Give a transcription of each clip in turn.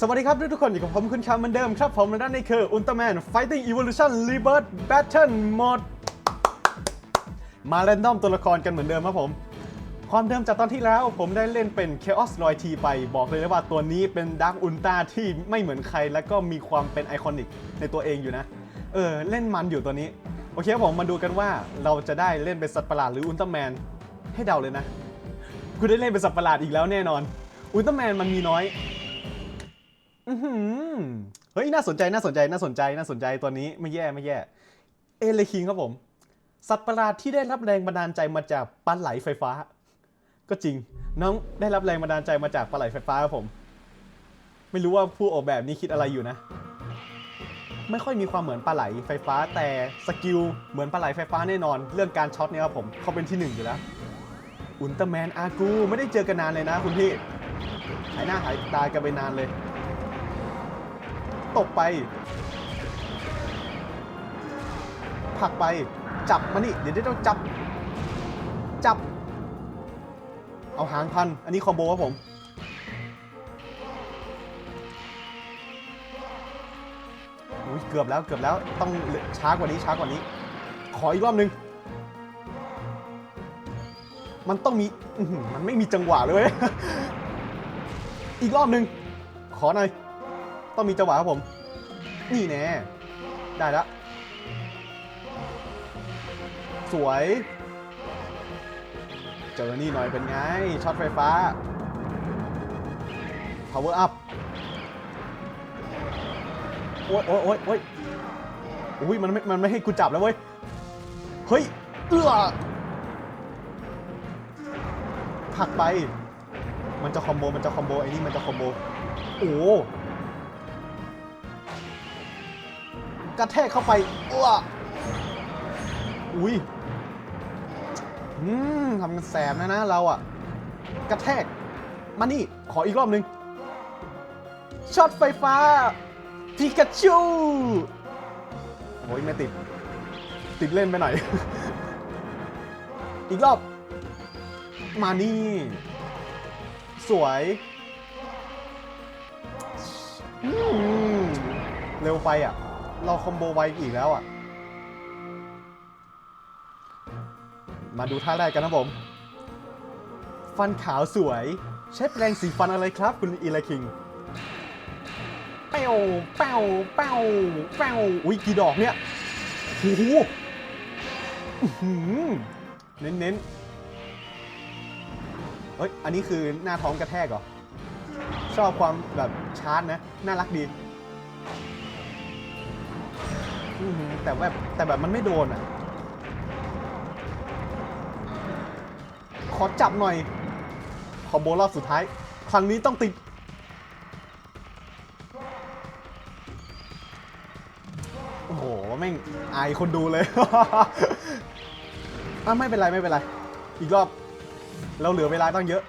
สวัสดีครับทุกๆคนอยู่กับผมคุณคำเหมือนเดิมครับผมและนั่นนี่คือ Ultraman Fighting Evolution Rebirth Battle Mode มาเรนดอมตัวละครกันเหมือนเดิมครับผม ความเดิมจากตอนที่แล้วผมได้เล่นเป็น Chaos Roy T ไปบอกเลยนะว่าตัวนี้เป็น Dark Ultra ที่ไม่เหมือนใครและก็มีความเป็นไอคอนิกในตัวเองอยู่นะ เออ เล่นมันอยู่ตัวนี้ โอเคครับผมมาดูกันว่าเราจะได้เล่นเป็นสัตว์ประหลาดหรืออุลตร้าแมนให้เดาเลยนะกูได้เล่นเป็นสัตว์ประหลาดอีกแล้วแน่นอน อุลตร้าแมนมันมีน้อย อือหือเฮ้ยน่าสนใจน่าสนใจน่าสนใจน่าสนใจตัวนี้ไม่แย่ไม่แย่ เอเลคิงครับผม สัตว์ประหลาดที่ได้รับแรงบันดาลใจมาจากปลาไหลไฟฟ้า ก็จริง น้องได้รับแรงบันดาลใจมาจากปลาไหลไฟฟ้าครับผม ไม่รู้ว่าผู้ออกแบบนี้คิดอะไรอยู่นะ ไม่ค่อยมีความเหมือนปลาไหลไฟฟ้า แต่สกิลเหมือนปลาไหลไฟฟ้าแน่นอน เรื่องการช็อตเนี่ยครับผมเขาเป็นที่หนึ่งอยู่แล้วอุลตร้าแมนอากูไม่ได้เจอกันนานเลยนะ คุณพี่หายหน้าหายตากันไปนานเลย ตกไปผลักไป จับมานี่ เดี๋ยวได้ต้องจับ จับ เอาหางพัน อันนี้คอมโบครับผม อุ้ยเกือบแล้วเกือบแล้ว ต้องช้ากว่านี้ช้ากว่านี้ ขออีกรอบนึง มันต้องมี มันไม่มีจังหวะเลย อีกรอบนึง ขอหน่อย ต้องมีจังหวะครับผม นี่แน่ได้แล้วสวย เจอนี่หน่อยเป็นไง ช็อตไฟฟ้า power up โอ๊ยโอ๊ยโอ๊ยโอ๊ยอุ้ยมันไม่ มันไม่ให้กูจับแล้วเว้ย เฮ้ย เอื้อผักไป มันจะคอมโบ มันจะคอมโบ ไอ้นี่มันจะคอมโบ โอ้ กระแทกเข้าไปอ้วอุ้ยอืมทำกันแสบนะนะเราอะกระแทก มานี่ ขออีกรอบนึงช็อตไฟฟ้าพิกาชูโอ้ยไม่ติด ติดเล่นไปหน่อย อีกรอบ มานี่ สวยอืมเร็วไปอะ เราคอมโบไวอีกแล้วอะ มาดูท่าแรกกันนะผม ฟันขาวสวย ใช้แปรงสีฟันอะไรครับ คุณอีลาคิงแป้วแป้วแป้วแป้วอุ้ยกี่ดอกเนี่ยโอ้โหอื้อหือเน้นเน้นเฮ้ย อันนี้คือหน้าท้องกระแทกเหรอ ชอบความแบบชาร์จนะ น่ารักดี อื้อหือแต่แบบแต่แบบมันไม่โดนอะ ขอจับหน่อย คอมโบรอบสุดท้าย ครั้งนี้ต้องติด โอ้โห แม่งอายคนดูเลย อะไม่เป็นไร ไม่เป็นไร อีกรอบ เราเหลือเวลาตั้งเยอะ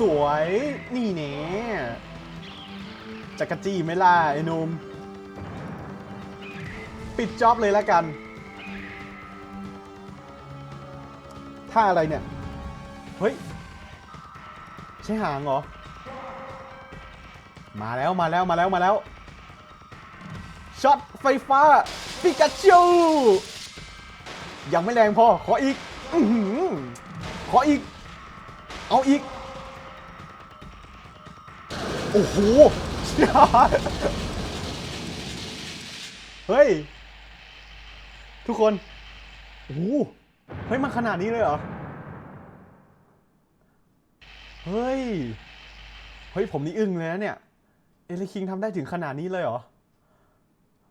สวยนี่เนี่ยจักรจี้ไม่ล่ะไอ้นุ่มปิดจ็อบเลยแล้วกันท่าอะไรเนี่ย เฮ้ย ใช่หางเหรอ มาแล้วมาแล้วมาแล้วมาแล้ว ช็อตไฟฟ้า ปิกาจูยังไม่แรงพอ ขออีกอขออีก เอาอีก อ้โหเฮ้ย ทุกคนโอ้โหเฮ้ยมันขนาดนี้เลยเหรอ เฮ้ย เฮ้ย ผมนี่อึ้งเลยนะเนี่ย เอลิคิงทำได้ถึงขนาดนี้เลยเหรอ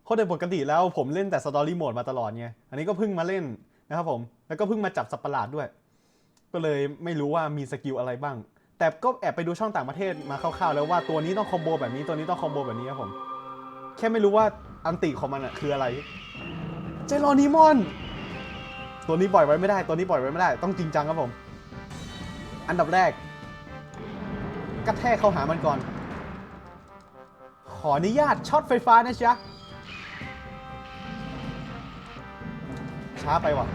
เพราะโดยปกติแล้วผมเล่นแต่สตอรี่โหมดมาตลอดไง อันนี้ก็เพิ่งมาเล่นนะครับผม แล้วก็เพิ่งมาจับสัตว์ประหลาดด้วย ก็เลยไม่รู้ว่ามีสกิลอะไรบ้าง แต่ก็แอบไปดูช่องต่างประเทศมาคร่าวๆแล้วว่าตัวนี้ต้องคอมโบแบบนี้ตัวนี้ต้องคอมโบแบบนี้ครับผมแค่ไม่รู้ว่าอันติของมันอะคืออะไรเจโรนิมอน ตัวนี้ปล่อยไว้ไม่ได้ ตัวนี้ปล่อยไว้ไม่ได้ ต้องจริงจังครับผม อันดับแรกกระแทกเข้าหามันก่อน ขออนุญาตช็อตไฟฟ้านะจ๊ะช้าไปว่ะ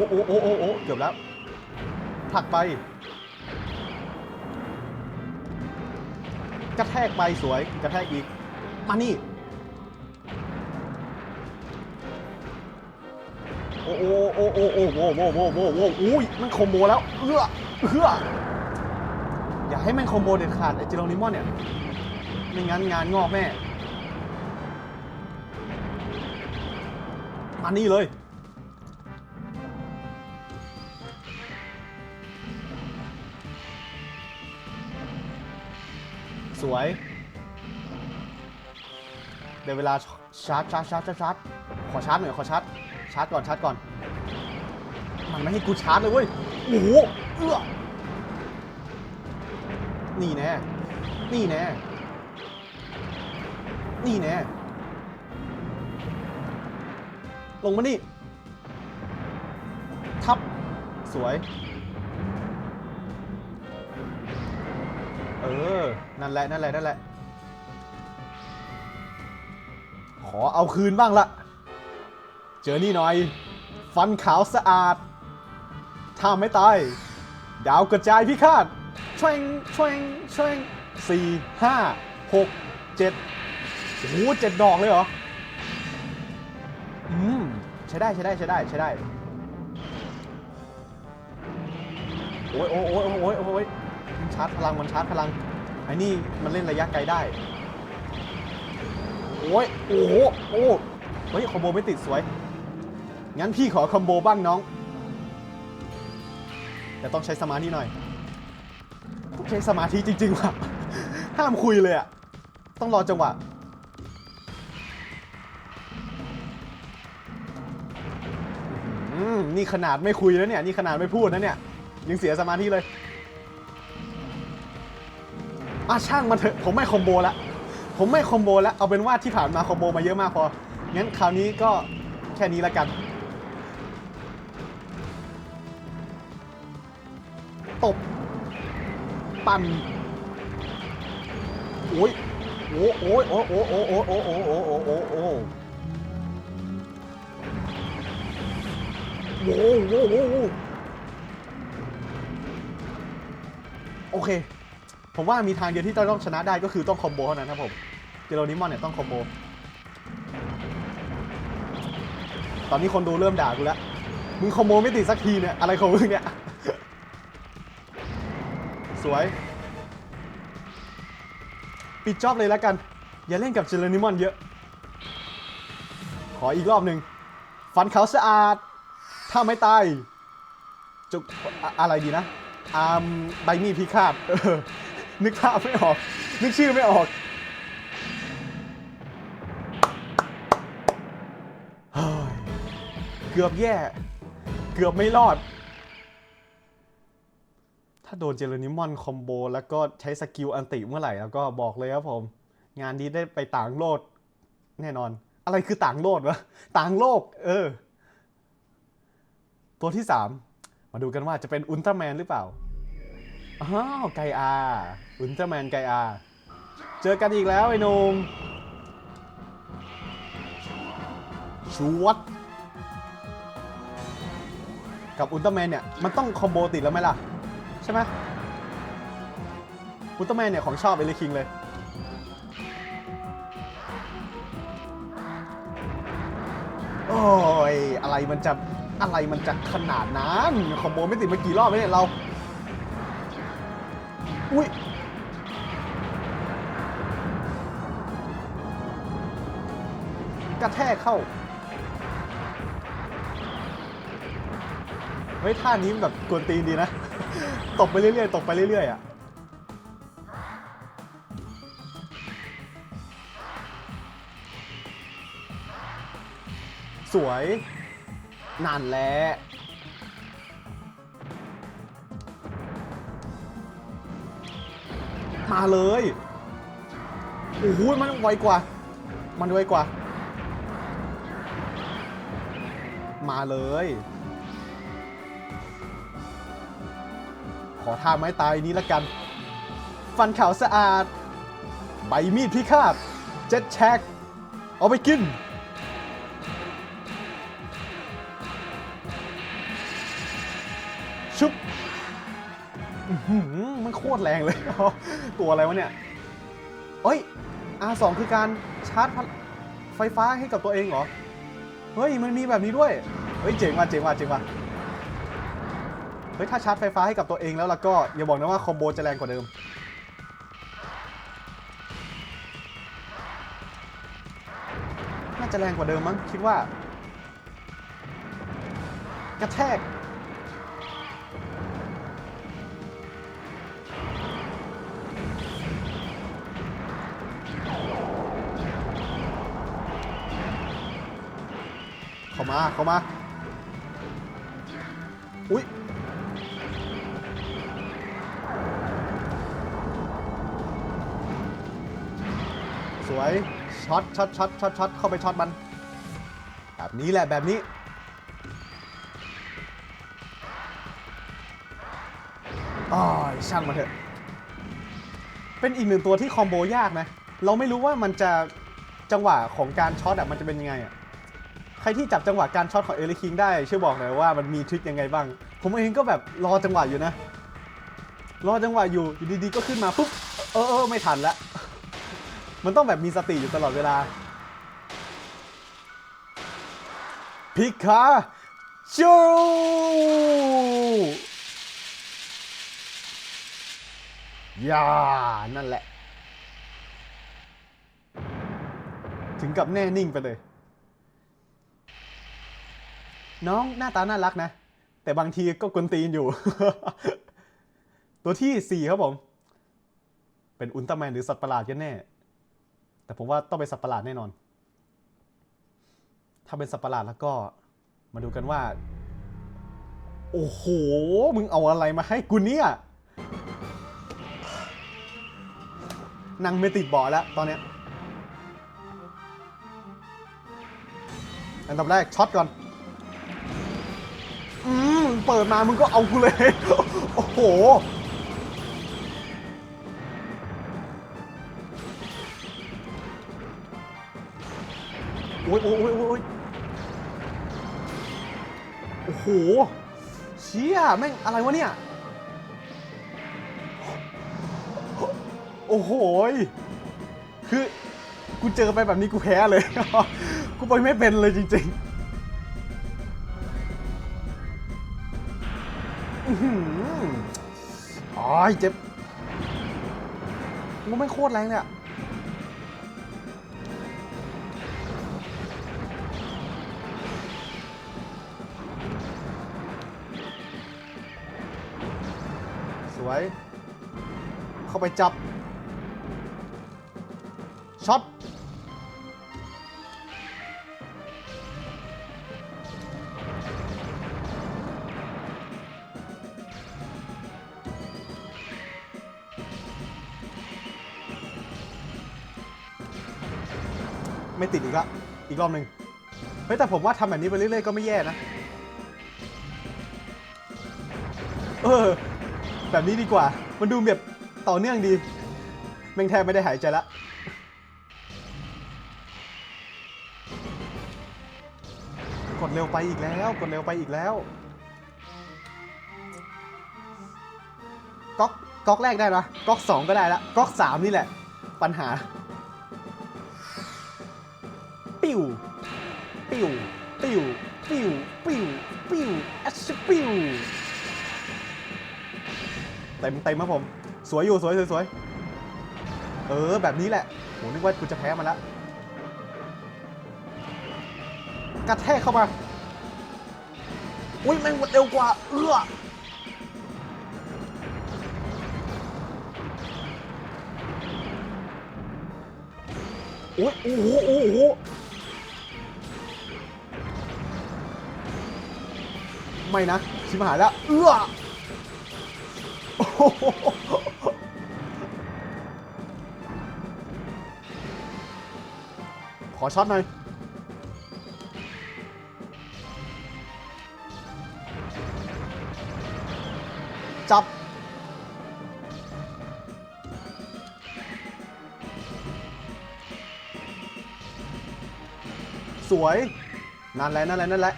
อ้โอ้โอ้โอ้โอ้เกือบแล้วผลักไป กระแทกไปสวย กระแทกอีก มานี่ โอ้โอ้โอ้โอ้โอ้โอ้โอ้โอ้โอ้โอ้อุ้ยมันคอมโบแล้ว เอื้อเอื้ออย่าให้มันคอมโบเด็ดขาดไอ้จิโรนิมอนเนี่ย ไม่งั้นงานงอกแน่มานี่เลย สวยเดี๋ยวเวลาชาร์จชาร์จชาร์จชาร์จขอชาร์จหน่อยขอชาร์จชาร์จก่อนชาร์จก่อน มันไม่ให้กูชาร์จเลยเว้ยโอ้โหเอื้อนี่แน่นี่แน่นี่แน่ลงมานี่ทับสวย เออ นั่นแหละ นั่นแหละ นั่นแหละ ขอเอาคืนบ้างละ เจอนี่หน่อย ฟันขาวสะอาด ถ้าไม่ตาย ดาวกระจายพิฆาตชวงชวงชวงสี่ห้าหกเจ็ดโอ้โหเจ็ดดอกเลยเหรอ อืม ใช้ได้ ใช้ได้ ใช้ได้ ใช้ได้ โอ้ยโอ้ยโอ้ยโอ้ยโอ้ย ชาร์จพลังมันชาร์จพลังไอ้นี่มันเล่นระยะไกลได้โอ้ยโอ้โหโอ้เฮ้ยคอมโบไม่ติดสวย งั้นพี่ขอคอมโบบ้างน้อง แต่ต้องใช้สมาธิหน่อยต้องใช้สมาธิจริงๆว่ะ ห้ามคุยเลยอะต้องรอจังหวะนี่ขนาดไม่คุยแล้วเนี่ย นี่ขนาดไม่พูดนะเนี่ย ยังเสียสมาธิเลย อะช่างมันเถอะผมไม่คอมโบละผมไม่คอมโบแล้วเอาเป็นว่าที่ผ่านมาคอมโบมาเยอะมากพองั้นคราวนี้ก็แค่นี้ละกัน ตบ ปั่นโอ้ยโอ้โอ้ยโอ้โอ้โอ้โอ้โอ้โอ้โอ้โอ้โอ้โอ้โอ้โหโอ้โหโอ้โหโอเค ผมว่ามีทางเดียวที่จะต้องชนะได้ก็คือต้องคอมโบเท่านั้นครับผมเจโรนิมอนเนี่ยต้องคอมโบ ตอนนี้คนดูเริ่มด่ากูแล้ว มึงคอมโบไม่ติดสักทีเนี่ย อะไรของมึงเนี่ย สวย ปิดจอบเลยแล้วกัน อย่าเล่นกับเจโรนิมอนเยอะ ขออีกรอบหนึ่งฟันเขาสะอาด ถ้าไม่ตายจุกอะอะไรดีนะ อาร์มใบมีดพิฆาต นึกภาพไม่ออก นึกชื่อไม่ออกเกือบแย่ เกือบไม่รอด ถ้าโดนเจเรนิมอนคอมโบแล้วก็ใช้สกิลอันติเมื่อไหร่แล้วก็บอกเลยครับผม งานนี้ได้ไปต่างโลกแน่นอน อะไรคือต่างโลกวะ ต่างโลก เออ ตัวที่ 3 มาดูกันว่าจะเป็นอุลตร้าแมนหรือเปล่า อ้าวไกอาอุลตร้าแมนไกอา เจอกันอีกแล้วไอ้หนุ่มชวดกับอุลตร้าแมนเนี่ย มันต้องคอมโบติดแล้วไหมล่ะ ใช่ไหมอุลตร้าแมนเนี่ย ของชอบเอลิคิงเลย โอ้ย อะไรมันจะ อะไรมันจะขนาดนั้น คอมโบไม่ติดมากี่รอบแล้วเนี่ยเรา อุ้ยกระแทกเข้า เฮ้ย ท่านี้มันแบบกวนตีนดีนะตบไปเรื่อยๆตบไปเรื่อยๆ อะ สวยนั่นแหละ มาเลยโอ้โหมันไวกว่า มันไวกว่า มาเลย ขอท่าไม้ตายนี้ละกัน ฟันขาวสะอาด ใบมีดพิฆาตเจ็ดแช็กเอาไปกิน ชุบมันโคตรแรงเลย ตัวอะไรวะเนี่ยเอ้ย R2 คือการชาร์จพลไฟฟ้าให้กับตัวเองเหรอ เฮ้ย มันมีแบบนี้ด้วย เฮ้ย เจ๋งว่ะ เจ๋งว่ะ เจ๋งว่ะ เฮ้ย ถ้าชาร์จไฟฟ้าให้กับตัวเองแล้วล่ะก็ อย่าบอกนะว่าคอมโบจะแรงกว่าเดิม น่าจะแรงกว่าเดิมมั้ง คิดว่า กระแทก มาเข้ามา อุ๊ยสวยช็อตช็อตช็อตช็อตช็อตเข้าไปช็อตมัน แบบนี้แหละแบบนี้อ้ายช่างมาเถอะ เป็นอีกหนึ่งตัวที่คอมโบยากนะ เราไม่รู้ว่ามันจะจังหวะของการช็อตอะมันจะเป็นยังไงอะ รที่จับจังหวะการช็อตของเอลิคิงได้ช่วยบอกหน่อยว่ามันมีทริคยังไงบ้าง ผมเองก็แบบรอจังหวะอยู่นะ รอจังหวะอยู่อยู่ดีๆก็ขึ้นมาปุ๊บเออเออไม่ทันละมันต้องแบบมีสติอยู่ตลอดเวลาพิคาชูอย่านั่นแหละ ถึงกับแน่นิ่งไปเลย น้องหน้าตาน่ารักนะ แต่บางทีก็กวนตีนอยู่ ตัวที่4ครับผม เป็นอุลตร้าแมนหรือสัตว์ประหลาดกันแน่ แต่ผมว่าต้องเป็นสัตว์ประหลาดแน่นอน ถ้าเป็นสัตว์ประหลาดแล้วก็มาดูกันว่า โอ้โห มึงเอาอะไรมาให้กูเนี่ยนั่งไม่ติดเบาะแล้วตอนเนี้ยอันดับแรกช็อตก่อน อืมเปิดมามึงก็เอากูเลย โอ้โห โอ้ยโอ้ยโอ้ยโอ้ยโอ้โห เชี่ยแม่งอะไรวะเนี่ย โอ้โห คือ กูเจอไปแบบนี้กูแพ้เลย กูไปไม่เป็นเลยจริง ๆ อ๋อยเจ็บกูไม่โคตรแรงเนี่ยสวย เข้าไปจับ ช็อต ไม่ติดอีกละอีกรอบหนึ่งเฮ้ยแต่ผมว่าทำแบบนี้ไปเรื่อยๆก็ไม่แย่นะ เออ แบบนี้ดีกว่า มันดูแบบต่อเนื่องดีแม่งแทบไม่ได้หายใจละกดเร็วไปอีกแล้วกดเร็วไปอีกแล้วก๊อกก๊อกแรกได้นะก๊อกสองก็ได้ละก๊อกสามนี่แหละ ปัญหา ปิ้วปิ้วปิ้วปิ้วปิ้วแอชปิ้วเต็มเต็มครับผม สวยอยู่สวยสวยสวยเออแบบนี้แหละโหนึกว่ากูจะแพ้มันละกระแทกเข้ามา อุ้ยแม่งหมดเร็วกว่า เอื้อโอ้ยโอ้โหโอ้โห ไม่นะ ชิมหายแล้ว เอื้อขอช็อตหน่อย จับ สวย นั่นแหละ นั่นแหละ นั่นแหละ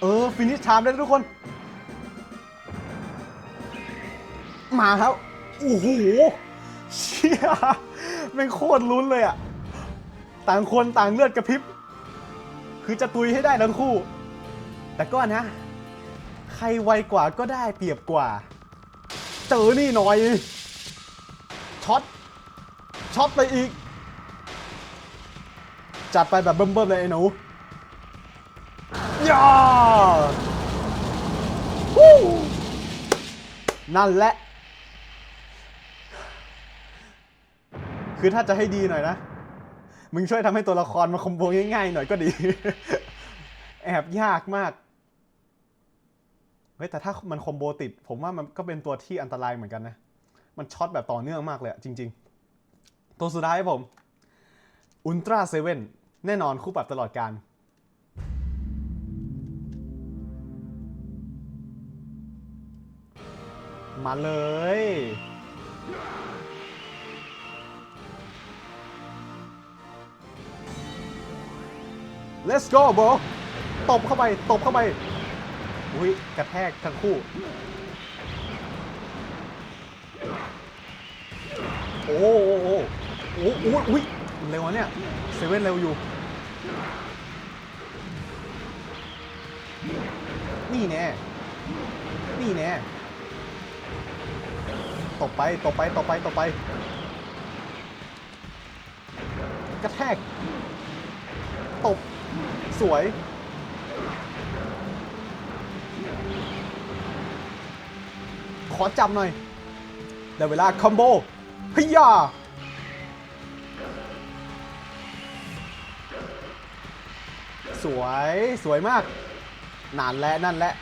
เออ ฟินิชไทม์ได้แล้วทุกคน มาครับ โอ้โห เชี่ยแม่งโคตรลุ้นเลยอะต่างคนต่างเลือดกระพริบ คือจะตุยให้ได้ทั้งคู่ แต่ก็นะ ใครไวกว่าก็ได้เปรียบกว่า เจอนี่หน่อย ช็อต ช็อตไปอีก จัดไปแบบเบิ่มๆเลยไอ้หนู ย่านั่นแหละ คือถ้าจะให้ดีหน่อยนะ มึงช่วยทำให้ตัวละครมาคอมโบง่ายๆหน่อยก็ดี แอบยากมาก เฮ้ย แต่ถ้ามันคอมโบติด ผมว่ามันก็เป็นตัวที่อันตรายเหมือนกันนะ มันช็อตแบบต่อเนื่องมากเลยจริง ๆ ตัวสุดท้ายผมอุลตร้าเซเว่นแน่นอนคู่ปรับตลอดการ มาเลย let's go bro ตบเข้าไป ตบเข้าไป อุ้ยกระแทกทั้งคู่ โอ้โหโอ้โหอุ้ยเร็วเนี่ย เซเว่นเร็วอยู่ นี่แน่ นี่แน่ ตบไปตบไปตบไปตบไป กระแทก ตบ สวย ขอจับหน่อยได้เวลาคอมโบฮิยาสวย สวยมากนานและนั่นแหละ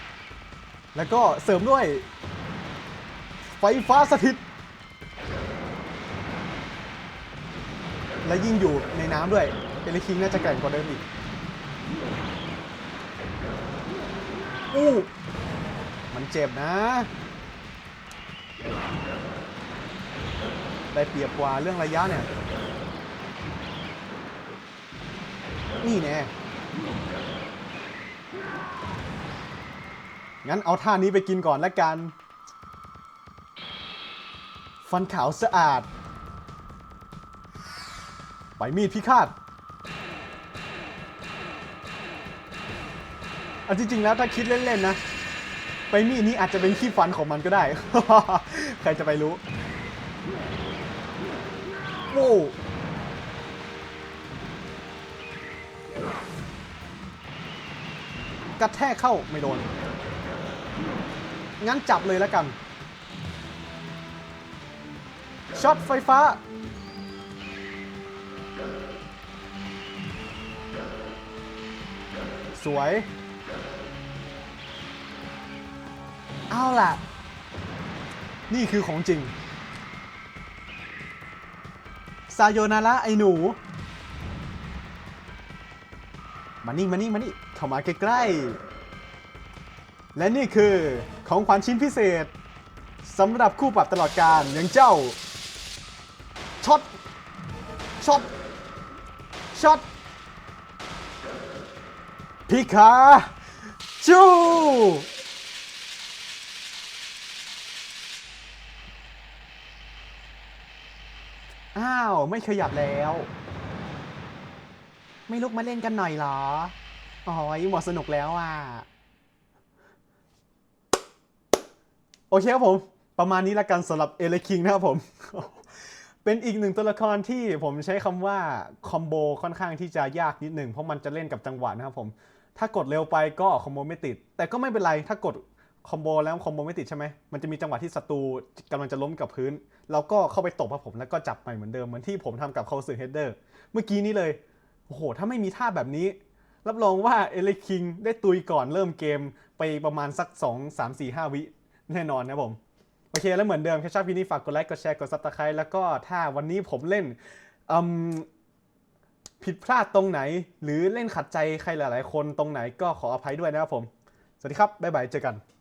แล้วก็เสริมด้วย ฟฟ้าสถิต และยิ่งอยู่ในน้ำด้วย เอลิคิงน่าจะแกร่งกว่าเดิมอีก อู้ มันเจ็บนะ ได้เปรียบกว่าเรื่องระยะเนี่ย นี่แน่งั้นเอาท่านี้ไปกินก่อนละกัน ฟันขาวสะอาด ไปมีดพิฆาตเอาจริง ๆ แล้วถ้าคิดเล่น ๆ นะ ไปมีดนี้อาจจะเป็นขี้ฟันของมันก็ได้ ใครจะไปรู้โว้กระแทกเข้าไม่โดน งั้นจับเลยแล้วกัน ช็อตไฟฟ้า สวย เอาล่ะ นี่คือของจริง ซาโยนาระไอหนู มานี่ มานี่ มานี่ เข้ามาใกล้ๆ และนี่คือของขวัญชิ้นพิเศษสำหรับคู่ปรับตลอดการอย่างเจ้า ช็อตช็อตช็อตพิคาจูอ้าว ไม่ขยับแล้ว ไม่ลุกมาเล่นกันหน่อยเหรออ๋อหมดสนุกแล้วอะ โอเคครับผม ประมาณนี้ละกันสำหรับเอเลคิงนะครับผม เป็นอีกหนึ่งตัวละครที่ผมใช้คำว่าคอมโบค่อนข้างที่จะยากนิดหนึ่งเพราะมันจะเล่นกับจังหวะนะครับผม ถ้ากดเร็วไปก็คอมโบไม่ติด แต่ก็ไม่เป็นไรถ้ากดคอมโบแล้วคอมโบไม่ติดใช่ไหมมันจะมีจังหวะที่ศัตรูกำลังจะล้มกับพื้น เราก็เข้าไปตบครับผมแล้วก็จับใหม่เหมือนเดิมเหมือนที่ผมทำกับเคาสึเฮดเดอร์เมื่อกี้นี้เลยโอ้โหถ้าไม่มีท่าแบบนี้ รับรองว่าเอเลคิงได้ตุยก่อนเริ่มเกมไปประมาณสัก 2 3 4 5 วิแน่นอนนะผม โอเค แล้วเหมือนเดิมแค่ชอบคลิปนี้ฝากกดไลค์ กดแชร์ กดซับสไครต์แล้วก็ถ้าวันนี้ผมเล่นผิดพลาดตรงไหน หรือเล่นขัดใจใครหลาย ๆ คนตรงไหนก็ขออภัยด้วยนะครับผม สวัสดีครับ บ๊ายบาย เจอกัน